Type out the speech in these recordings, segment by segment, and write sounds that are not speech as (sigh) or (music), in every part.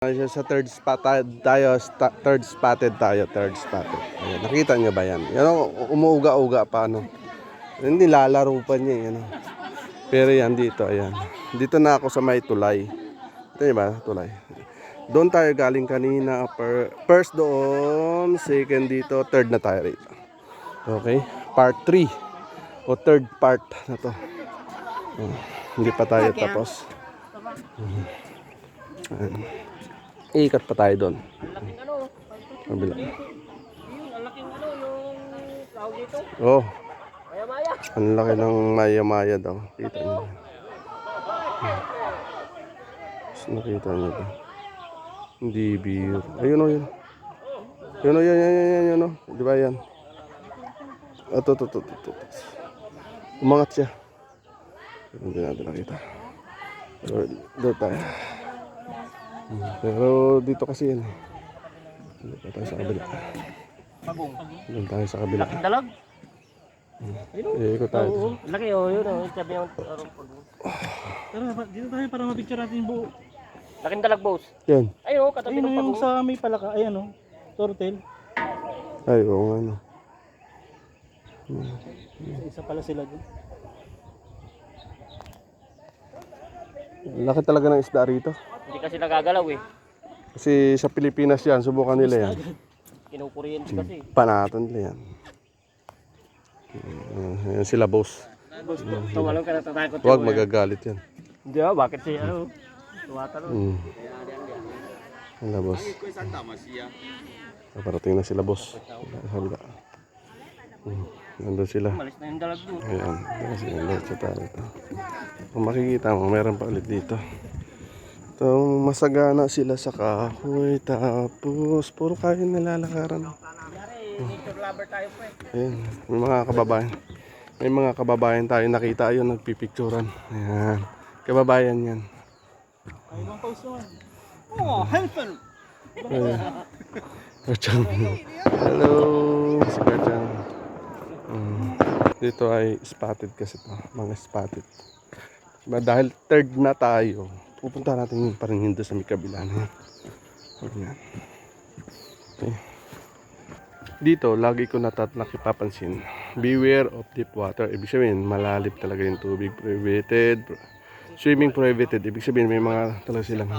Ayun, Sa third spot tayo, third spotted tayo, third spotted. Ayan, nakita niyo ba yan? Yan o, umuuga-uga pa ano. Hindi lalaro pa niya yan. oh. Pero yan dito, ayan. Dito na ako sa may tulay. Ito ba? Tulay. Doon tayo galing kanina. Per, first doon, second dito, third na tayo rito. Okay? Part 3. O third part na to. Ayan. Hindi pa tayo tapos. Mhm. Ayan. Iikat pa tayo doon. Laking ano, Kabila. yun, ang laking ano, yung tawag dito. Oh, Maya maya. ang laki ng maya-maya daw. Kita niyo. Hmm. Mas Nakita niyo ba? Hindi biro. Ayun o yun. Yun o, yan, yan, yan, yan, yun o. Di ba yan? Ito, ito, ito, ito, ito. Umangat siya. Hindi natin nakita. Doon tayo. Pero dito kasi yan. eh. Dito pa tayo sa kabila. Pagong. Doon tayo sa kabila. Laking dalag. Eh, ikot tayo. Oo, laki oh, yun oh, sabi yung parang pagong. Tara, dito tayo para mapicture natin yung buo. Laking dalag boss. Yan. Ayun oh, katabi Ayun ng o, yung pagong. sa may palaka, ayan o. Turtle. Ay, oo nga no. Isa pala sila doon. Laki talaga ng isda rito. Hindi kasi nagagalaw eh. Kasi sa Pilipinas yan, subukan nila yan. Kinukuryente kasi. Panatan nila yan. Uh, yan sila boss. Boss, tawalan ka natatakot. Huwag magagalit yan. Hindi ah, bakit siya ano? Tumatalon. Mm. Sila boss. Paparating na sila boss. Hala. Mm. Nandun sila. Malis na yung dalag doon. Ayan. Kasi nandun sa tayo ito. Kung makikita mo, meron pa ulit dito. Ito, masagana sila sa kahoy. Tapos, puro kayo po eh. Ayan, may mga kababayan. May mga kababayan tayo nakita ayun nagpipicturan. Ayan. Kababayan yan. Ay, ibang post naman. Oh, handsome. Kachang. Hello, si Kachang. Dito ay spotted kasi to. Mga spotted. Diba, dahil third na tayo, pupunta natin pa rin hindi sa may kabila na yan. Okay. Dito, lagi ko natat nakipapansin. Beware of deep water. Ibig sabihin, malalim talaga yung tubig. Prohibited. Swimming prohibited. Ibig sabihin, may mga talaga silang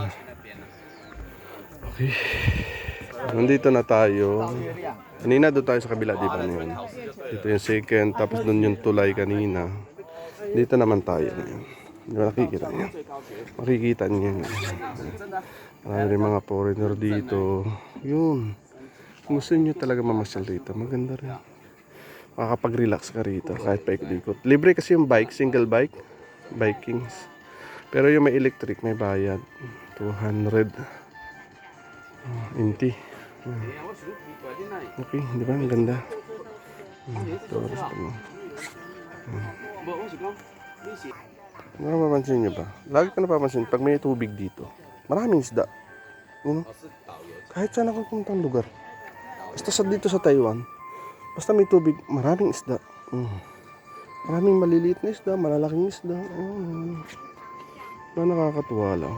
Okay. Nandito na tayo. Kanina doon tayo sa kabila, di ba? Yun? Dito yung second, tapos doon yung tulay kanina. Dito naman tayo ngayon. Di ba nakikita niyo? Makikita niyo. Marami rin mga foreigner dito. Yun. Kung gusto niyo talaga mamasyal dito, maganda rin. Makakapag-relax ka rito kahit paikot-ikot. Libre kasi yung bike, single bike. Bikings. Pero yung may electric, may bayad. 200. Inti. Okay, di ba? Ang ganda. Hmm, tourist pa mo. Hmm. Napapansin niyo ba? Lagi ka napapansin, pag may tubig dito, maraming isda. You know? Kahit saan ako puntang lugar. Basta sa dito sa Taiwan, basta may tubig, maraming isda. Hmm. Maraming maliliit na isda, malalaking isda. Hmm. Na nakakatuwa lang.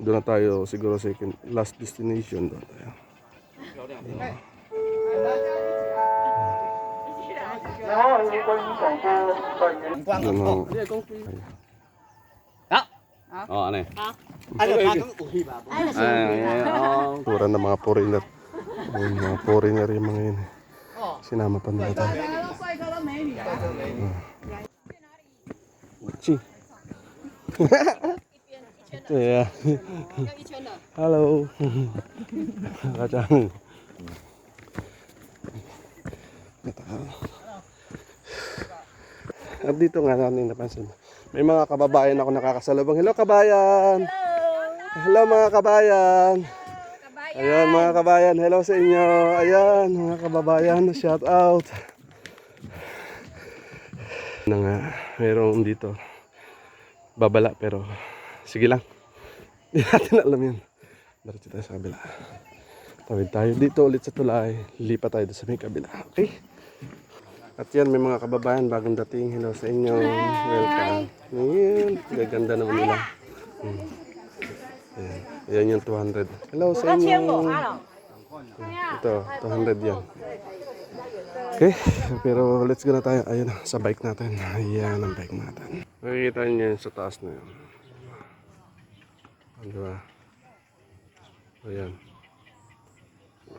Doon na tayo siguro second last destination doon. Tayo. Ang- Oh, ano eh? Tura ng mga foreigner. Yung mga foreigner yung mga yun. Sinama pa nila tayo. (laughs) Chi. Ito ya. Hello. Kacang. At dito nga natin napansin. May mga kababayan ako nakakasalubong. Hello kabayan! Hello mga kabayan! Ayan mga kabayan, hello sa inyo. Ayan mga kababayan, shout out. Na nga, mayroong dito. Babala pero sige lang. (laughs) Hindi natin alam yun. Diretso tayo sa kabila. Tawid tayo dito ulit sa tulay. Lipat tayo sa may kabila. Okay? At yan, may mga kababayan bagong dating. Hello sa inyo. Welcome. Ayan, gaganda naman nila. Hmm. Ayan. Yan yung 200. Hello sa inyo. Ito, 200 yan. Okay, pero let's go na tayo. Ayun sa bike natin. Ayan ang bike natin. Makikita niyo sa taas na yun. Di ba? Ayan.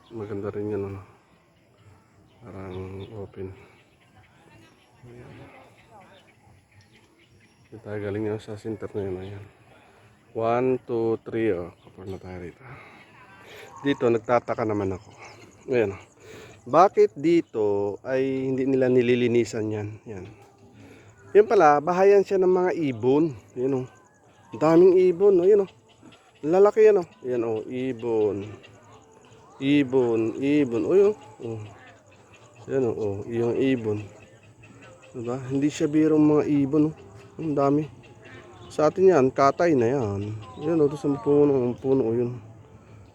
Maganda rin yan, ano. Parang open. Ayan. Tayo galing yun sa center na yun. Ayan. 1, 2, 3. Oh, kapag na tayo rito. Dito, nagtataka naman ako. Ayan. oh. Bakit dito ay hindi nila nililinisan yan? Yan. Yan pala, bahayan siya ng mga ibon. Yan oh. Ang daming ibon. Oh. Yan oh. Lalaki yan oh. Yan oh, ibon. Ibon, ibon. Oh, yun. Oh. Yan oh, oh. yung ibon. Diba? Hindi siya birong mga ibon. Oh. Ang dami. Sa atin yan, katay na yan. Yan oh, doon sa puno. Ang puno oh, yun.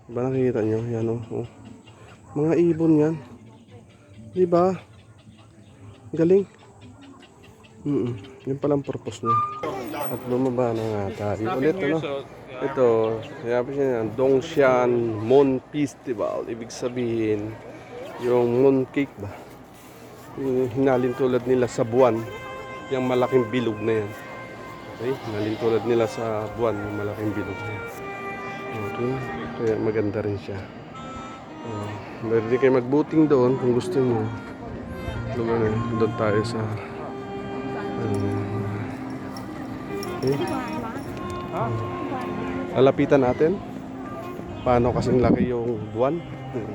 Diba nakikita nyo? Yan oh. oh. Mga ibon yan. Diba? Galing. Mm Yun palang purpose niya. At bumaba na nga tayo. Ulit ano? Ito, sabi siya yan, Dongshan Moon Festival. Ibig sabihin, yung moon cake ba? Hinalin tulad nila sa buwan. Yung malaking bilog na yan. Okay? Hinalin tulad nila sa buwan, yung malaking bilog na yan. Okay? Kaya maganda rin siya. Uh, meron din kayo magbuting doon kung gusto nyo. Lugar na, doon tayo sa... Um, okay? Lalapitan natin. Paano kasing laki yung buwan. Hmm.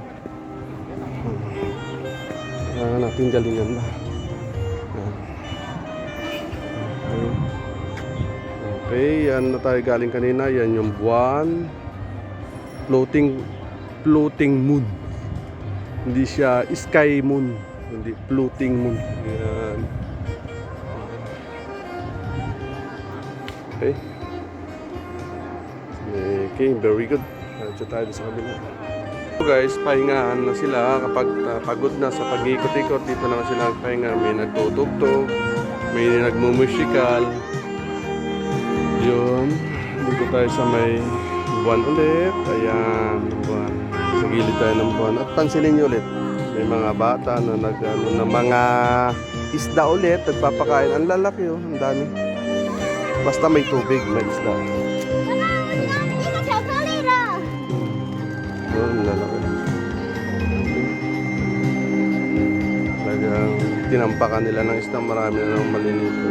Kailangan natin galingan ba? Okay. Okay, yan na tayo galing kanina. Yan yung buwan. Floating floating moon. Hindi siya sky moon. Hindi floating moon. Yan. Okay. Okay, very good. Diretso tayo sa kabila. So guys, pahingahan na sila kapag uh, pagod na sa pag-ikot-ikot. Dito na sila pahinga. May nagtutugtog, may nagmumusikal. Yun. Dito tayo sa may buwan ulit. Ayan, buwan. Sa gilid tayo ng buwan. At pansinin nyo ulit, may mga bata na nag, ano, na mga isda ulit. Nagpapakain. Ang lalaki oh, ang dami. Basta may tubig, may isda. Yun, lalaki. Talagang tinampakan nila ng isda. Marami na ng malinito.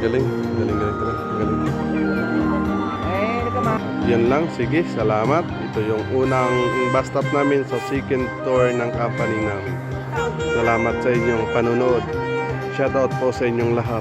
Galing. Galing, galing, galing. galing. Yan lang. Sige, salamat. Ito yung unang bus stop namin sa second tour ng company namin. Salamat sa inyong panonood. Shoutout po sa inyong lahat.